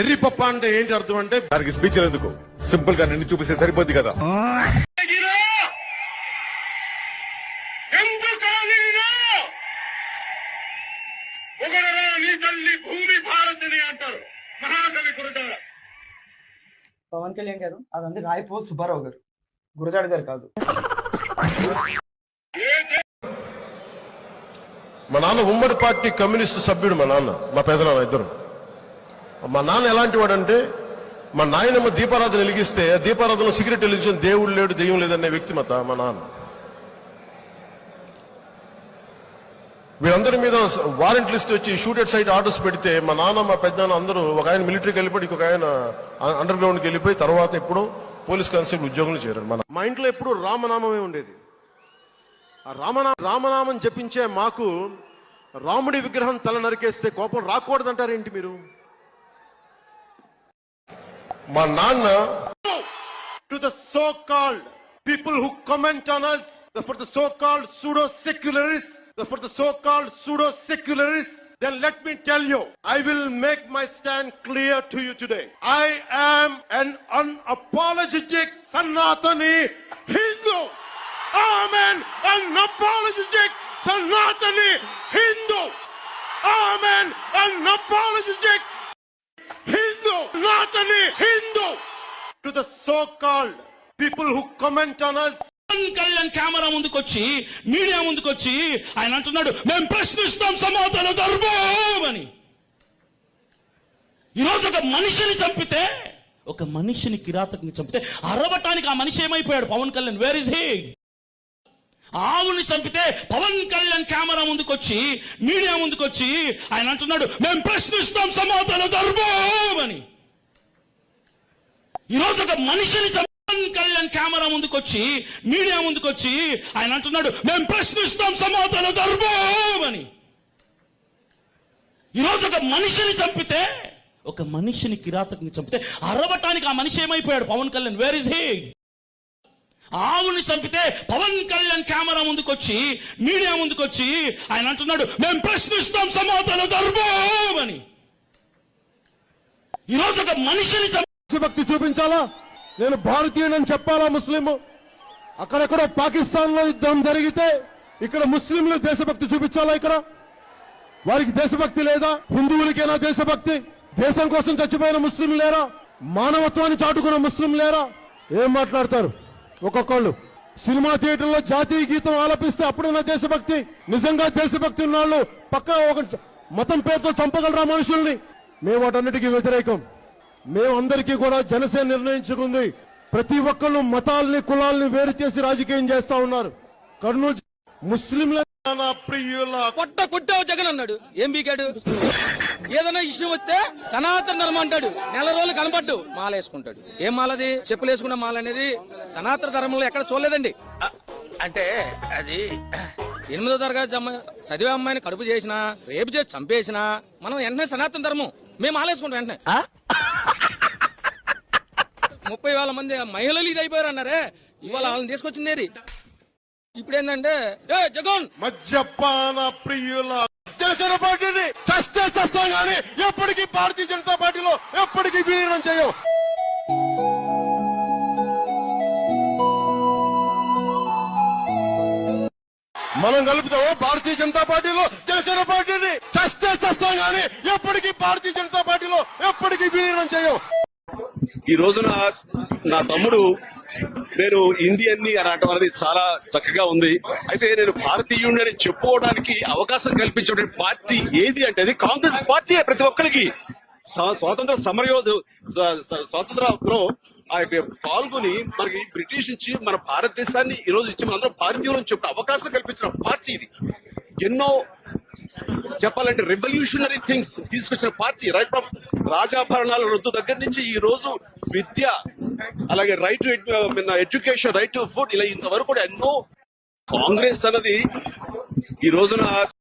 ఎర్రి పప్ప అంటే ఏంటి అర్థం అంటే దానికి స్పీచ్ ఎందుకు? సింపుల్గా నిన్ను చూపిస్తే సరిపోద్ది కదా. పవన్ కళ్యాణ్ గారు అదంతా రాయపోల్ సుబ్బారావు గారు. గురజాడ గారు కాదు. మా నాన్న ఉమ్మడి పార్టీ కమ్యూనిస్టు సభ్యుడు మా నాన్న మా పెదనాన్న ఇద్దరు. మా నాన్న ఎలాంటి వాడంటే మా నాయనమ్మ దీపారాధన వెలిగిస్తే దీపారాధనలో సిగరెట్ వెలిగించిన దేవుడు లేడు దెయ్యం లేదనే వ్యక్తిమత మా నాన్న. వీళ్ళందరి మీద వారెంట్ లిస్ట్ వచ్చి షూటెడ్ సైట్ ఆర్డర్స్ పెడితే మా నాన్న మా పెద్దనాన్న అందరూ ఒక ఆయన మిలిటరీకి వెళ్ళిపోయి ఇంకొక ఆయన అండర్ గ్రౌండ్కి వెళ్ళిపోయి తర్వాత ఇప్పుడు పోలీస్ కానిస్టేబుల్ ఉద్యోగంలో చేరారు మన మా ఇంట్లో ఎప్పుడు రామనామమే ఉండేది. ఆ రామనా రామనామం జపించే మాకు రాముడి విగ్రహం తల నరికేస్తే కోపం రాకూడదంటారేంటి మీరు? మా నాన్న to the so called people who comment on us for the so called pseudo secularist for the so called pseudo secularist Then let me tell you, I will make my stand clear to you today. I am an unapologetic Sanatani Hindu. I'm an unapologetic Sanatani Hindu. I'm an unapologetic Hindu. Sanatani Hindu. To the so-called people who comment on us. Pawan Kalyan camera ముందుకొచ్చి media ముందుకొచ్చి ఆయన అంటున్నాడు మేము ప్రశ్నిస్తాం సమాధాన ధర్మం అని ఈరోజు ఒక మనిషిని చంపితే ఒక మనిషిని కిరాతకంగా చంపితే అరవటానికి ఆ మనిషి ఏమైపోయాడు Pawan Kalyan where is he ఆవుని చంపితే పవన్ కళ్యాణ్ కెమెరా ముందుకొచ్చి మీడియా ముందుకొచ్చి ఆయన అంటున్నాడు మేము ప్రశ్నిస్తాం సమాధాన ధర్మం అని ఈరోజు ఒక మనిషిని చంపి కళ్యాణ్ కెమెరా ముందుకొచ్చి మీడియా ముందుకొచ్చి ఆయన అంటున్నాడు మేము ప్రశ్నిస్తాం సమాధాన ధర్మం అని. ఈరోజు ఒక మనిషిని చంపితే ఒక మనిషిని కిరాతకంగా చంపితే అరవటానికి ఆ మనిషి ఏమైపోయాడు? Pawan Kalyan where is he ఆవుని చంపితే పవన్ కళ్యాణ్ కెమెరా ముందుకొచ్చి మీడియా ముందుకొచ్చి ఆయన అంటున్నాడు మేము ప్రశ్నిస్తాం సమాధాన ధర్మం అని. ఈరోజు ఒక మనిషిని దేశభక్తి చూపించాలా? నేను భారతీయుడని చెప్పాలా ముస్లిం అక్కడెక్కడో పాకిస్తాన్లో యుద్ధం జరిగితే ఇక్కడ ముస్లింలు దేశభక్తి చూపించాలా ఇక్కడ? వారికి దేశభక్తి లేదా? హిందువులకేనా దేశభక్తి? దేశం కోసం చచ్చిపోయిన ముస్లిం లేరా? మానవత్వాన్ని చాటుకున్న ముస్లిం లేరా? ఏం మాట్లాడతారు? ఒక్కొక్కళ్ళు. సినిమా థియేటర్లో జాతీయ గీతం ఆలపిస్తే అప్పుడున్న దేశభక్తి నిజంగా దేశభక్తి ఉన్న వాళ్ళు పక్క ఒక మతం పేరుతో చంపగలరా మనుషుల్ని? మేము వాటన్నిటికీ వ్యతిరేకం. మేము అందరికీ కూడా జనసేన నిర్ణయించుకుంది. ప్రతి ఒక్కళ్ళు మతాల్ని కులాల్ని వేరు చేసి రాజకీయం చేస్తా ఉన్నారు. కర్నూలు ముస్లింల ప్రియుల పొట్ట కొట్టావు జగన్ అన్నాడు. ఏం బీకాడు? ఏదైనా ఇష్యూ వస్తే సనాతన ధర్మం అంటాడు. నెల రోజులు కనపడ్డు మాల వేసుకుంటాడు ఏం మాలది? చెప్పులు వేసుకున్న మాల అనేది సనాతన ధర్మంలో ఎక్కడ చూడలేదండి. అంటే అది ఎనిమిదో తరగతి జమ్మ- చదివే అమ్మాయిని కడుపు చేసినా రేపు చేసి చంపేసినా మనం వెంటనే సనాతన ధర్మం. మేము మాల వేసుకుంటాం వెంటనే ముప్పై వేల మంది మహిళలు ఇది అయిపోయారు అన్నారే. ఇవాళ వాళ్ళని తీసుకొచ్చింది ఏది ఇప్పుడు ఏంటంటే ఏ జగన్! మద్యపాన ప్రియుల జనసేన పార్టీని చస్తే చస్తాం కానీ ఎప్పటికీ భారతీయ జనతా పార్టీలో ఎప్పటికీ విలీనం చేయం మనం కలుపుతాము భారతీయ జనతా పార్టీలో జనసేన పార్టీని చస్తే చస్తాం కానీ ఎప్పటికీ భారతీయ జనతా పార్టీలో ఎప్పటికీ విలీనం చేయం ఈ రోజున నా తమ్ముడు నేను ఇండియన్ని అనటం అనేది చాలా చక్కగా ఉంది. అయితే నేను భారతీయుడిని అని చెప్పుకోవడానికి అవకాశం కల్పించే పార్టీ ఏది అంటే అది కాంగ్రెస్ పార్టీ ప్రతి ఒక్కరికి. స్వాతంత్ర సమరయోధు స్వాతంత్రంలో ఆ యొక్క పాల్గొని మనకి బ్రిటిష్ నుంచి మన భారతదేశాన్ని ఈ రోజు ఇచ్చి మనందరం భారతీయులు అని అవకాశం కల్పించిన పార్టీ ఇది. ఎన్నో చెప్పాలంటే రెవల్యూషనరీ థింగ్స్ తీసుకొచ్చిన పార్టీ రైట్ ఫ్రమ్ రాజాభరణాల రద్దు దగ్గర నుంచి ఈ రోజు విద్య అలాగే right to education right to food ఇలా ఇంతవరకు కూడా ఎన్నో కాంగ్రెస్ అన్నది ఈ రోజున